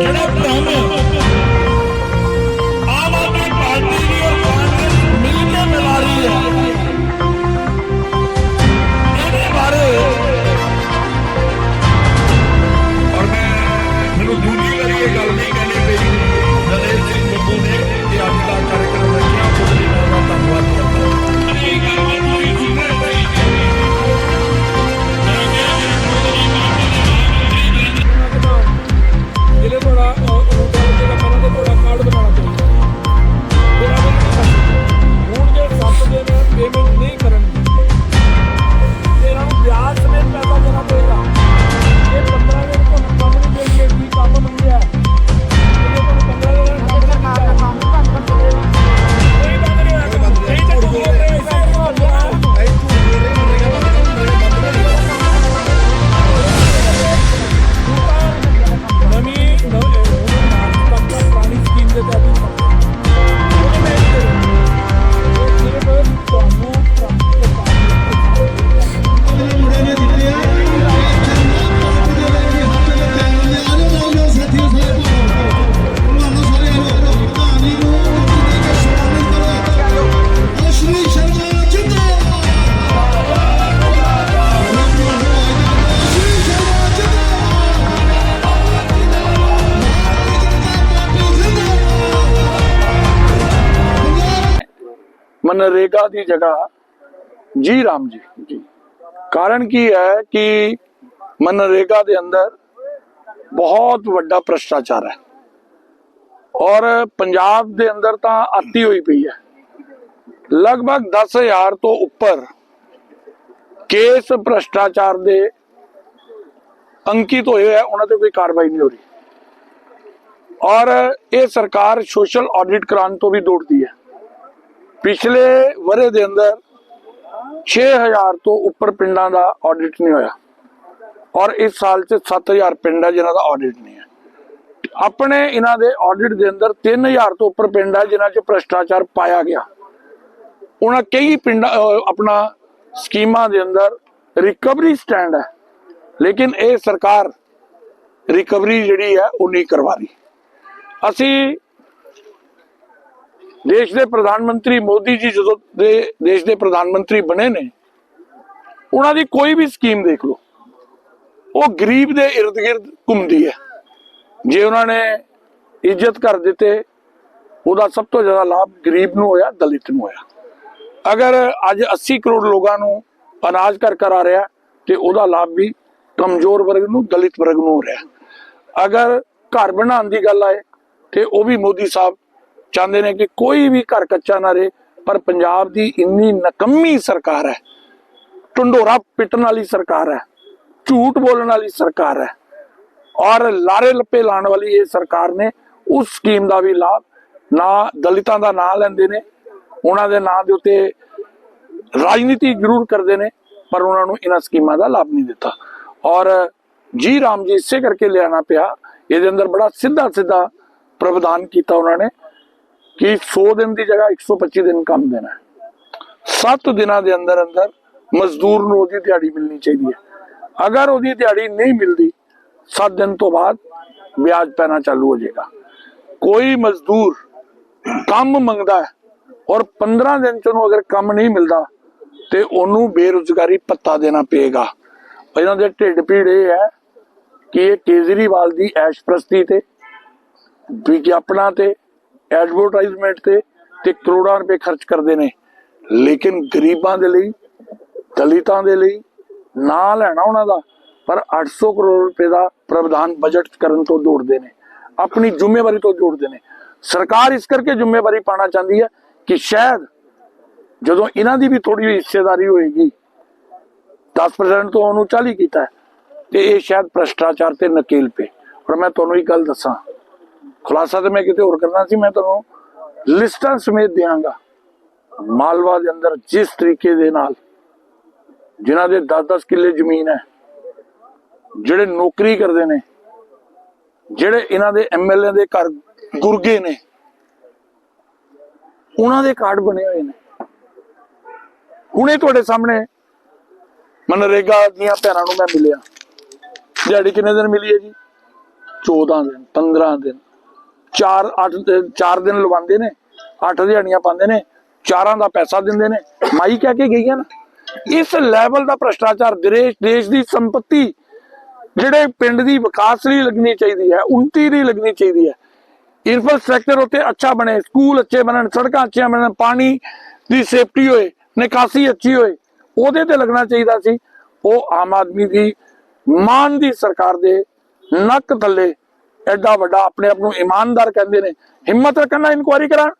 ਜਿਹੜਾ ਭ੍ਰਮ ਮਨਰੇਗਾ ਦੀ ਜਗ੍ਹਾ ਜੀ ਰਾਮ ਜੀ। ਜੀ ਕਾਰਨ ਕੀ ਹੈ ਕਿ ਮਨਰੇਗਾ ਦੇ ਅੰਦਰ ਬਹੁਤ ਵੱਡਾ ਭ੍ਰਸ਼ਟਾਚਾਰ ਹੈ। ਔਰ ਪੰਜਾਬ ਦੇ ਅੰਦਰ ਤਾਂ ਆਤੀ ਹੋਈ ਪਈ ਹੈ। ਲਗਭਗ 10000 ਤੋਂ ਉੱਪਰ ਕੇਸ ਭ੍ਰਸ਼ਟਾਚਾਰ ਦੇ ਅੰਕਿਤ ਹੋਏ ਹੈ, ਉਹਨਾਂ ਤੇ ਕੋਈ ਕਾਰਵਾਈ ਨਹੀਂ ਹੋ ਰਹੀ। ਔਰ ਇਹ ਸਰਕਾਰ ਸੋਸ਼ਲ ਆਡਿਟ ਕਰਾਉਣ ਤੋਂ ਵੀ ਦੌੜਦੀ ਹੈ। ਪਿਛਲੇ ਵਰੇ ਦੇ ਅੰਦਰ 6000 ਤੋਂ ਉੱਪਰ ਪਿੰਡਾਂ ਦਾ ਆਡਿਟ ਨਹੀਂ ਹੋਇਆ। ਔਰ ਇਸ ਸਾਲ ਚ 7000 ਪਿੰਡ ਹੈ ਜਿਨ੍ਹਾਂ ਦਾ ਆਡਿਟ ਨਹੀਂ ਹੈ। ਆਪਣੇ ਇਹਨਾਂ ਦੇ ਆਡਿਟ ਦੇ ਅੰਦਰ 3000 ਤੋਂ ਉੱਪਰ ਪਿੰਡ ਹੈ ਜਿਨ੍ਹਾਂ 'ਚ ਭ੍ਰਸ਼ਟਾਚਾਰ ਪਾਇਆ ਗਿਆ। ਉਹਨਾਂ ਕਈ ਪਿੰਡ ਆਪਣਾ ਸਕੀਮਾਂ ਦੇ ਅੰਦਰ ਰਿਕਵਰੀ ਸਟੈਂਡ ਹੈ। ਲੇਕਿਨ ਇਹ ਸਰਕਾਰ ਰਿਕਵਰੀ ਜਿਹੜੀ ਹੈ ਉਹ ਨਹੀਂ ਕਰਵਾ ਰਹੀ। ਅਸੀਂ ਦੇਸ਼ ਦੇ ਪ੍ਰਧਾਨ ਮੰਤਰੀ ਮੋਦੀ ਜੀ ਜਦੋਂ ਦੇ ਦੇਸ਼ ਦੇ ਪ੍ਰਧਾਨ ਮੰਤਰੀ ਬਣੇ ਨੇ, ਉਹਨਾਂ ਦੀ ਕੋਈ ਵੀ ਸਕੀਮ ਦੇਖ ਲਓ, ਉਹ ਗਰੀਬ ਦੇ ਇਰਦ ਗਿਰਦ ਘੁੰਮਦੀ ਹੈ। ਜੇ ਉਹਨਾਂ ਨੇ ਇੱਜ਼ਤ ਕਰ ਦਿੱਤੇ, ਉਹਦਾ ਸਭ ਤੋਂ ਜ਼ਿਆਦਾ ਲਾਭ ਗਰੀਬ ਨੂੰ ਹੋਇਆ, ਦਲਿਤ ਨੂੰ ਹੋਇਆ। ਅਗਰ ਅੱਜ 80 ਕਰੋੜ ਲੋਕਾਂ ਨੂੰ ਅਨਾਜ ਕਰ ਕਰ ਆ ਰਿਹਾ, ਤੇ ਉਹਦਾ ਲਾਭ ਵੀ ਕਮਜ਼ੋਰ ਵਰਗ ਨੂੰ, ਦਲਿਤ ਵਰਗ ਨੂੰ ਹੋ ਰਿਹਾ। ਅਗਰ ਘਰ ਬਣਾਉਣ ਦੀ ਗੱਲ ਆਏ, ਤੇ ਉਹ ਵੀ ਮੋਦੀ ਸਾਹਿਬ ਚਾਹੁੰਦੇ ਨੇ ਕਿ ਕੋਈ ਵੀ ਘਰ ਕੱਚਾ ਨਾ ਰਹੇ, ਪਰ ਪੰਜਾਬ ਦੀ ਇੰਨੀ ਨਕੰਮੀ ਸਰਕਾਰ ਹੈ। ਢੰਡੋਰਾ ਪਿੱਟਣ ਵਾਲੀ ਸਰਕਾਰ ਹੈ, ਝੂਠ ਬੋਲਣ ਵਾਲੀ ਸਰਕਾਰ ਹੈ। ਔਰ ਲਾਰੇ ਲੱਪੇ ਲਾਉਣ ਵਾਲੀ ਇਹ ਸਰਕਾਰ ਨੇ ਉਸ ਸਕੀਮ ਦਾ ਵੀ ਲਾਭ, ਨਾ ਦਲਿਤਾਂ ਦਾ ਨਾਂ ਲੈਂਦੇ ਨੇ, ਉਹਨਾਂ ਦੇ ਨਾਂ ਦੇ ਉੱਤੇ ਰਾਜਨੀਤੀ ਜ਼ਰੂਰ ਕਰਦੇ ਨੇ, ਪਰ ਉਹਨਾਂ ਨੂੰ ਇਹਨਾਂ ਸਕੀਮਾਂ ਦਾ ਲਾਭ ਨਹੀਂ ਦਿੱਤਾ। ਔਰ ਜੀ ਰਾਮ ਜੀ ਇਸੇ ਕਰਕੇ ਲਿਆਣਾ ਪਿਆ, ਇਹਦੇ ਅੰਦਰ ਬੜਾ ਸਿੱਧਾ ਸਿੱਧਾ ਪ੍ਰਵਧਾਨ ਕੀਤਾ ਉਹਨਾਂ ਨੇ। ਕਿ 100 ਦਿਨ ਦੀ ਜਗ੍ਹਾ 125 ਦਿਨ ਕੰਮ ਦੇਣਾ 7 ਦਿਨਾਂ ਦੇ ਅੰਦਰ ਅੰਦਰ ਮਜ਼ਦੂਰ ਨੂੰ ਉਹਦੀ ਦਿਹਾੜੀ ਮਿਲਣੀ ਚਾਹੀਦੀ ਹੈ। ਅਗਰ ਉਹਦੀ ਦਿਹਾੜੀ ਨਹੀਂ ਮਿਲਦੀ 7 ਦਿਨ ਤੋਂ ਬਾਅਦ ਵਿਆਜ ਪੈਣਾ ਚਾਲੂ ਹੋ ਜਾਏਗਾ। ਕੋਈ ਮਜ਼ਦੂਰ ਕੰਮ ਮੰਗਦਾ ਹੈ ਔਰ 15 ਦਿਨ ਚ ਉਹਨੂੰ ਅਗਰ ਕੰਮ ਨਹੀਂ ਮਿਲਦਾ, ਤੇ ਉਹਨੂੰ ਬੇਰੁਜ਼ਗਾਰੀ ਭੱਤਾ ਦੇਣਾ ਪਏਗਾ। ਇਹਨਾਂ ਦੇ ਢਿੱਡ ਪੀੜ ਇਹ ਹੈ ਕਿ ਇਹ ਕੇਜਰੀਵਾਲ ਦੀ ਐਸ਼ਪ੍ਰਸਤੀ ਤੇ, ਵਿਗਿਆਪਨਾਂ ਤੇ ਐਡਵਰਟਾਈਜ਼ਮੈਂਟ ਤੇ ਤੇ ਕਰੋੜਾਂ ਰੁਪਏ ਖਰਚ ਕਰਦੇ ਨੇ। ਲੇਕਿਨ ਗਰੀਬਾਂ ਦੇ ਲਈ, ਦਲਿਤਾਂ ਦੇ ਲਈ ਨਾ ਲੈਣਾ ਉਹਨਾਂ ਦਾ, ਪਰ 800 ਕਰੋੜ ਰੁਪਏ ਦਾ ਪ੍ਰਵਧਾਨ ਬਜਟ ਕਰਨ ਤੋਂ ਦੌੜਦੇ ਨੇ। ਆਪਣੀ ਜ਼ਿੰਮੇਵਾਰੀ ਤੋਂ ਦੌੜਦੇ ਨੇ। ਸਰਕਾਰ ਇਸ ਕਰਕੇ ਜ਼ਿੰਮੇਵਾਰੀ ਪਾਣਾ ਚਾਹੁੰਦੀ ਹੈ ਕਿ ਸ਼ਾਇਦ ਜਦੋਂ ਇਹਨਾਂ ਦੀ ਵੀ ਥੋੜੀ ਜਿਹੀ ਹਿੱਸੇਦਾਰੀ ਹੋਏਗੀ 10% ਤੋਂ ਉਹਨੂੰ 40 ਕੀਤਾ ਤੇ ਇਹ ਸ਼ਾਇਦ ਭ੍ਰਸ਼ਟਾਚਾਰ ਤੇ ਨਕੇਲ ਪੇ ਪਰ ਮੈਂ ਤੁਹਾਨੂੰ ਇੱਕ ਗੱਲ ਦੱਸਾਂ ਖੁਲਾਸਾ ਤੇ ਮੈਂ ਕਿਤੇ ਹੋਰ ਕਰਨਾ ਸੀ, ਮੈਂ ਤੁਹਾਨੂੰ ਲਿਸਟਾਂ ਸਮੇਤ ਦਿਆਂਗਾ। ਮਾਲਵਾ ਦੇ ਅੰਦਰ ਜਿਸ ਤਰੀਕੇ ਦੇ ਨਾਲ ਜਿਨ੍ਹਾਂ ਦੇ 10-10 ਕਿੱਲੇ ਜ਼ਮੀਨ ਹੈ, ਜਿਹੜੇ ਨੌਕਰੀ ਕਰਦੇ ਨੇ, ਜਿਹੜੇ ਇਹਨਾਂ ਦੇ ਐਮਐਲਏ ਦੇ ਘਰ ਗੁਰਗੇ ਨੇ, ਉਹਨਾਂ ਦੇ ਕਾਰਡ ਬਣੇ ਹੋਏ ਨੇ। ਹੁਣੇ ਤੁਹਾਡੇ ਸਾਹਮਣੇ ਮਨਰੇਗਾ ਦੀਆਂ ਭੈਣਾਂ ਨੂੰ ਮੈਂ ਮਿਲਿਆ। ਦਿਹਾੜੀ ਕਿੰਨੇ ਦਿਨ ਮਿਲੀ ਹੈ ਜੀ? 14 ਦਿਨ 15 ਦਿਨ। 4 8 4 ਦਿਨ ਲਵਾਉਂਦੇ ਨੇ 8 ਦਿਹਾੜੀਆਂ ਪਾਉਂਦੇ ਨੇ, ਚਾਰਾਂ ਦਾ ਪੈਸਾ ਦਿੰਦੇ ਨੇ। ਮਾਈ ਕਹਿ ਕੇ ਗਈਆਂ ਨਾ। ਇਸ ਲੈਵਲ ਦਾ ਭ੍ਰਸ਼ਟਾਚਾਰ ਦੇਸ਼ ਦੀ ਸੰਪਤੀ ਜਿਹੜੇ ਪਿੰਡ ਦੀ ਵਿਕਾਸ ਲਈ ਲੱਗਣੀ ਚਾਹੀਦੀ ਹੈ ਉન્નਤੀ ਲਈ ਲੱਗਣੀ ਚਾਹੀਦੀ ਹੈ। ਇਨਫਰਾਸਟ੍ਰਕਚਰ ਉੱਤੇ ਅੱਛਾ ਬਣੇ ਸਕੂਲ ਅੱਛੇ ਬਣਨ, ਸੜਕਾਂ ਅੱਛੀਆਂ ਬਣਨ, ਪਾਣੀ ਦੀ ਸੇਫਟੀ ਹੋਏ, ਨਿਕਾਸੀ ਅੱਛੀ ਹੋਏ, ਉਹਦੇ ਤੇ ਲੱਗਣਾ ਚਾਹੀਦਾ ਸੀ। ਉਹ ਆਮ ਆਦਮੀ ਦੀ, ਮਾਨ ਦੀ ਸਰਕਾਰ ਦੇ ਨੱਕ ਥੱਲੇ ਐਡਾ ਵੱਡਾ ਆਪਣੇ ਆਪ ਨੂੰ ਇਮਾਨਦਾਰ ਕਹਿੰਦੇ ਨੇ ਹਿੰਮਤ ਰੱਖਣ ਨਾਲ ਇਨਕੁਆਇਰੀ ਕਰਾਂ?